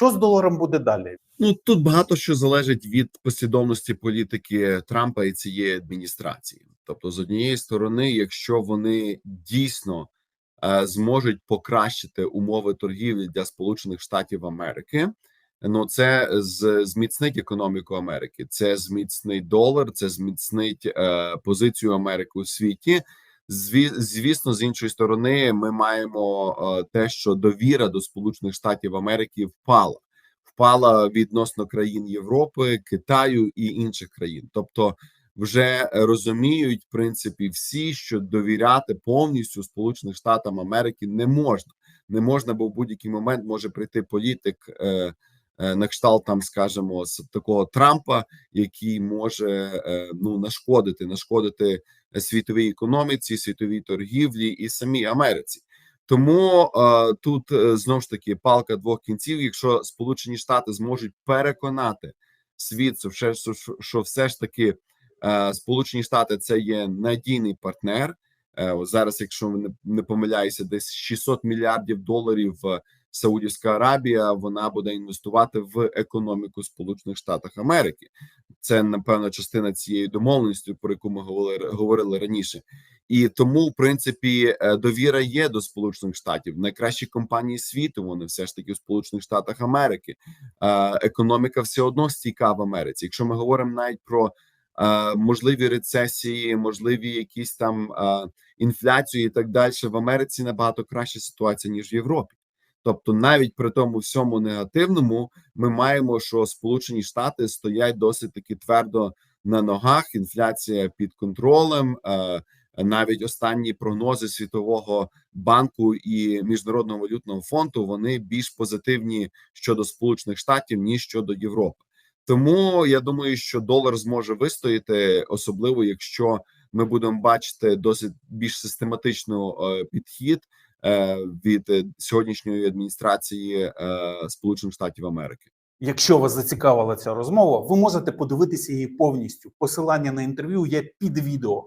Що з доларом буде далі? Ну тут багато що залежить від послідовності політики Трампа і цієї адміністрації. Тобто, з однієї сторони, якщо вони дійсно е, зможуть покращити умови торгівлі для Сполучених Штатів Америки, ну це з, зміцнить економіку Америки, це зміцнить долар, це зміцнить е, позицію Америки у світі. Зві, звісно, з іншої сторони, ми маємо е, те, що довіра до Сполучених Штатів Америки впала впала відносно країн Європи, Китаю і інших країн. Тобто, вже розуміють в принципі всі, що довіряти повністю Сполучених Штатам Америки не можна. Не можна, бо в будь-який момент може прийти політик. Е, на кшталт там, скажімо, з такого Трампа, який може е, ну нашкодити, нашкодити світовій економіці, світовій торгівлі і самій Америці. Тому е, тут знову ж таки палка двох кінців. Якщо Сполучені Штати зможуть переконати світ, що, все- ж таки Сполучені Штати це є надійний партнер. Е, зараз, якщо не, помиляюся, десь 600 мільярдів доларів Саудівська Аравія вона буде інвестувати в економіку Сполучених Штатів Америки. Це напевно частина цієї домовленості, про яку ми говорили, говорили раніше. І тому, в принципі, е, довіра є до Сполучених Штатів. Найкращі компанії світу вони все ж таки в Сполучених Штатах Америки. Е, Економіка все одно стійка в Америці. Якщо ми говоримо навіть про е, можливі рецесії, можливі якісь там інфляцію і так далі, в Америці набагато краща ситуація ніж в Європі. Тобто, навіть при тому всьому негативному, ми маємо, що Сполучені Штати стоять досить таки твердо на ногах. Інфляція під контролем. Е, навіть останні прогнози Світового банку і міжнародного валютного фонду вони більш позитивні щодо Сполучених Штатів ніж щодо Європи. Тому я думаю, що долар зможе вистояти, особливо якщо ми будемо бачити досить більш систематичний підхід е, від е, сьогоднішньої адміністрації е, Сполучених Штатів Америки. Якщо вас зацікавила ця розмова, ви можете подивитися її повністю. Посилання на інтерв'ю є під відео.